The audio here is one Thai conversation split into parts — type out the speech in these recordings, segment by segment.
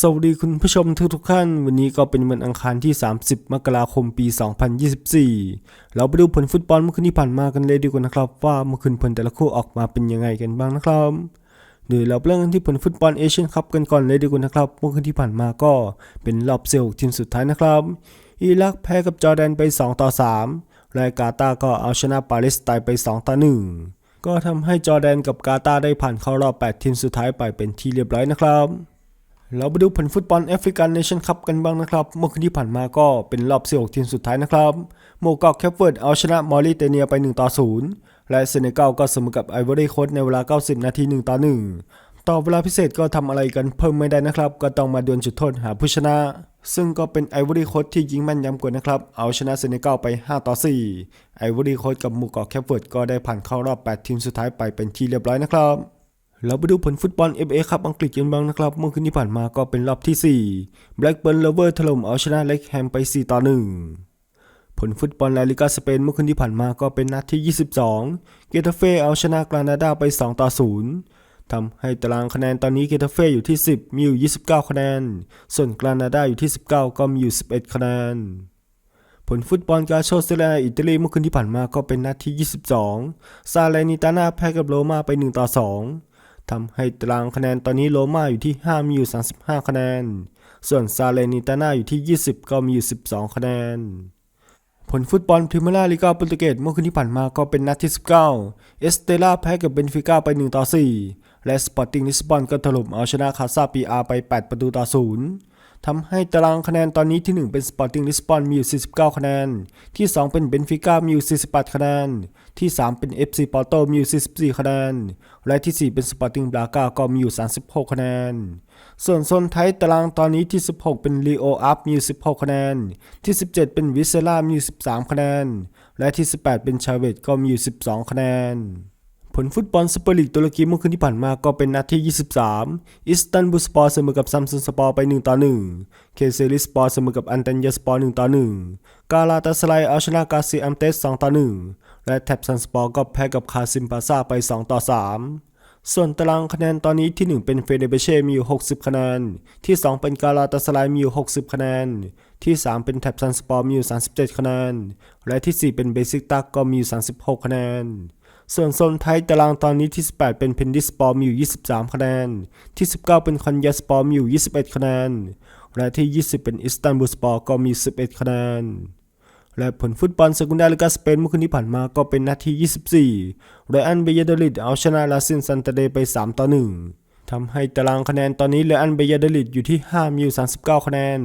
สวัสดีคุณผู้ชมทุกทุกท่าน วันนี้ก็เป็นวันอังคารที่ 30 มกราคมปี 2024 เราไปดูผลฟุตบอลเมื่อคืนที่ผ่านมากันเลยดีกว่านะครับ ว่าเมื่อคืนผลแต่ละคู่ออกมาเป็นยังไงกันบ้างนะครับเดี๋ยวเราเริ่มกันที่ผลฟุตบอลเอเชียนคัพกันก่อนเลยดีกว่านะครับเมื่อคืนที่ผ่านมาก็เป็นรอบเซลทีมสุดท้ายนะครับ อิรักแพ้กับจอร์แดนไป 2 ต่อ3และกาตาก็เอาชนะปาเลสไตน์ไป 2 ต่อ 1 ก็ทำให้จอร์แดนกับกาตาร์ได้ผ่านเข้ารอบ 8 ทีมสุดท้ายไปเป็นที่เรียบร้อยนะครับ เราไปดูผลฟุตบอลแอฟริกันเนชั่นคัพกันบ้างนะครับ เมื่อคืนที่ผ่านมาก็เป็นรอบ16ทีมสุดท้ายนะครับ โมกอกแคปเวิร์ดเอาชนะมอริเตเนียไป1ต่อ0และเซเนกัลก็เสมอกับไอวอรี่โคสในเวลา 90 นาที1ต่อ1 ต่อเวลาพิเศษก็ทำอะไรกันเพิ่มไม่ได้นะครับ ก็ต้องมาดวลจุดโทษหาผู้ชนะ ซึ่งก็เป็นไอวอรี่โคสที่ยิงแม่นยำกว่านะครับ เอาชนะเซเนกัลไป5ต่อ4ไอวอรี่โคสกับหมูเกอกแคปเวิร์ดก็ได้ผ่านเข้ารอบ 8 ทีมสุดท้ายไปเป็นที่เรียบร้อยนะครับ เราไปดูผลฟุตบอล FA ครับอังกฤษกันบ้างนะครับ เมื่อคืนที่ผ่านมาก็เป็นรอบที่ 4 Blackburn Rover ถล่มเอาชนะเล็กแฮมไป 4 ต่อ 1 ผลฟุตบอลลาลิกาสเปนเมื่อคืนที่ผ่านมาก็เป็นนัดที่ 22 เกตาเฟ่เอาชนะกรานาดาไป 2 ต่อ 0ทำให้ตารางคะแนนตอนนี้เกตาเฟ่อยู่ที่ 10 มีอยู่ 29 คะแนน ส่วนกรานาดาอยู่ที่ 19 ก็มีอยู่ 11 คะแนนผลฟุตบอลกาโชเซเลียอิตาลีเมื่อคืนที่ผ่านมาก็เป็นนัดที่ 22 ซาเลนิตานาแพ้กับโรมาไป 1 ต่อ 2 ทำให้ตารางคะแนนตอนนี้โลมาอยู่ที่ 5 มีอยู่ 35 คะแนน ส่วนซาเลนิตานาอยู่ที่ 20 ก็มีอยู่ 12 คะแนน ผลฟุตบอลพรีเมียร์ลีกาโปรตุเกสเมื่อคืนที่ผ่านมาก็เป็นนัดที่ 19 เอสเตล่าแพ้กับเบนฟิก้าไป 1 ต่อ 4 และสปอร์ติ้งลิสบอนก็ถล่มเอาชนะคาซาปีอาไป 8 ประตูต่อ 0 ทำให้ตารางคะแนนตอนนี้ที่ 1 เป็นสปอร์ติ้งลิสบอนมีอยู่ 49 คะแนน ที่ 2 เป็นเบนฟิก้ามีอยู่ 48 คะแนน ที่ 3 เป็น FC ปอร์โตมีอยู่ 44 คะแนน และที่ 4 เป็นสปอร์ติ้งบราก้าก็มีอยู่ 36 คะแนน ส่วนโซนไทยตารางตอนนี้ที่ 16 เป็นลีโออัพมีอยู่ 16 คะแนน ที่ 17 เป็นวิเซล่ามีอยู่ 13 คะแนน และที่ 18 เป็นชาเวตก็มีอยู่ 12 คะแนน ผลฟุตบอลซุปเปอร์ลีกตุรกีเมื่อคืนที่ผ่านมาก็เป็นนัดที่ 23 อิสตันบูลสปอร์เสมอกับซัมซุงสปอร์ไป 1 ต่อ 1 เคเซริสปอร์เสมอกับอันเตนยาสปอร์1ต่อ 1 กาลาตาสไลเอาชนะกาซิอัมเตส2ต่อ 1 และแท็บซันสปอร์ก็แพ้กับคาซิมปาซาไป 2 ต่อ 3ส่วนตารางคะแนนตอนนี้ที่ 1 เป็นเฟเดเบเช่มีอยู่ 60 คะแนน ที่ 2 เป็นกาลาตาสไลมีอยู่ 60 คะแนน ที่ 3 เป็นแท็บซันสปอร์มีอยู่ 37 คะแนน และที่ 4 เป็นเบซิกตักก็มีอยู่ 36 คะแนน ส่วนโซนไทยตารางตอนนี้ที่ 18 เป็นเพนดิสปอร์มีอยู่ 23 คะแนน ที่ 19 เป็นคอนยาสปอร์มีอยู่ 21 คะแนน และที่ 20 เป็นอิสตันบูลสปอร์ก็มี 11 คะแนน และผลฟุตบอลเซกุนดาลิกาสเปนเมื่อคืนที่ผ่านมาก็เป็นนัดที่ 24 ไรอันเบยาเดลิดเอาชนะลาซินซันเตเดไป 3 ต่อ 1ทำให้ตารางคะแนนตอนนี้เรอันเบยาเดลิดอยู่ที่ 5 มีอยู่ 39 คะแนน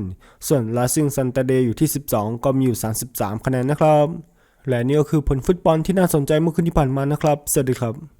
ส่วนลาซินซันเตเดอยู่ที่ 12 ก็มีอยู่ 33 คะแนนนะครับ และนี่ก็คือผลฟุตบอลที่น่าสนใจเมื่อคืนที่ผ่านมานะครับ สวัสดีครับ